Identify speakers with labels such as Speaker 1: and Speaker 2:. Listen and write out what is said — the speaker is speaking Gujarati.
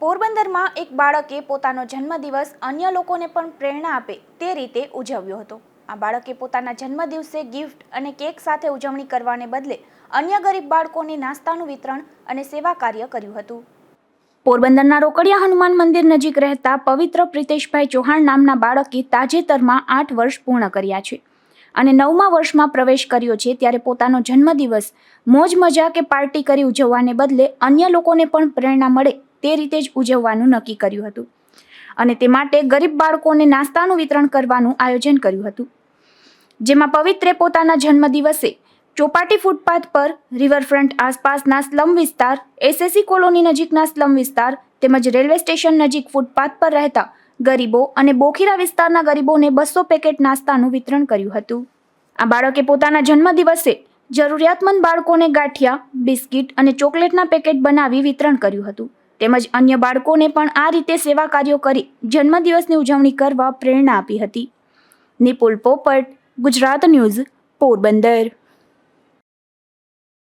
Speaker 1: પોરબંદરમાં એક બાળકે પોતાનો જન્મદિવસ અન્ય લોકોને પણ પ્રેરણા આપે તે રીતે ઉજવ્યો હતો. આ બાળકે પોતાના જન્મદિવસે ગિફ્ટ અને કેક સાથે ઉજવણી કરવાને બદલે અન્ય ગરીબ બાળકોને નાસ્તાનું વિતરણ અને સેવા કાર્ય કર્યું હતું. પોરબંદરના રોકડિયા હનુમાન મંદિર નજીક રહેતા પવિત્ર પ્રિતેશભાઈ ચૌહાણ નામના બાળકે તાજેતરમાં આઠ વર્ષ પૂર્ણ કર્યા છે અને નવમા વર્ષમાં પ્રવેશ કર્યો છે ત્યારે પોતાનો જન્મદિવસ મોજ મજા કે પાર્ટી કરી ઉજવવાને બદલે અન્ય લોકોને પણ પ્રેરણા મળે તે રીતે જ ઉજવવાનું નક્કી કર્યું હતું. અને તે માટે ગરીબ બાળકોને નાસ્તાનું વિતરણ કરવાનું આયોજન કર્યું હતું. જેમાં પવિત્રે પોતાના જન્મદિવસે ચોપાટી ફૂટપાથ પર રિવરફ્રન્ટ આસપાસના સ્લમ વિસ્તાર એસએસસી કોલોની નજીકના સ્લમ વિસ્તાર તેમજ રેલવે સ્ટેશન નજીક ફૂટપાથ પર રહેતા ગરીબો અને બોખીરા વિસ્તારના ગરીબોને બસો પેકેટ નાસ્તાનું વિતરણ કર્યું હતું. આ બાળકે પોતાના જન્મદિવસે જરૂરિયાતમંદ બાળકોને ગાંઠિયા, બિસ્કિટ અને ચોકલેટના પેકેટ બનાવી વિતરણ કર્યું હતું. તેમજ અન્ય બાળકોને પણ આ રીતે સેવા કાર્યો કરી જન્મદિવસની ઉજવણી કરવા પ્રેરણા આપી હતી. નિપુલ પોપટ, ગુજરાત ન્યૂઝ, પોરબંદર.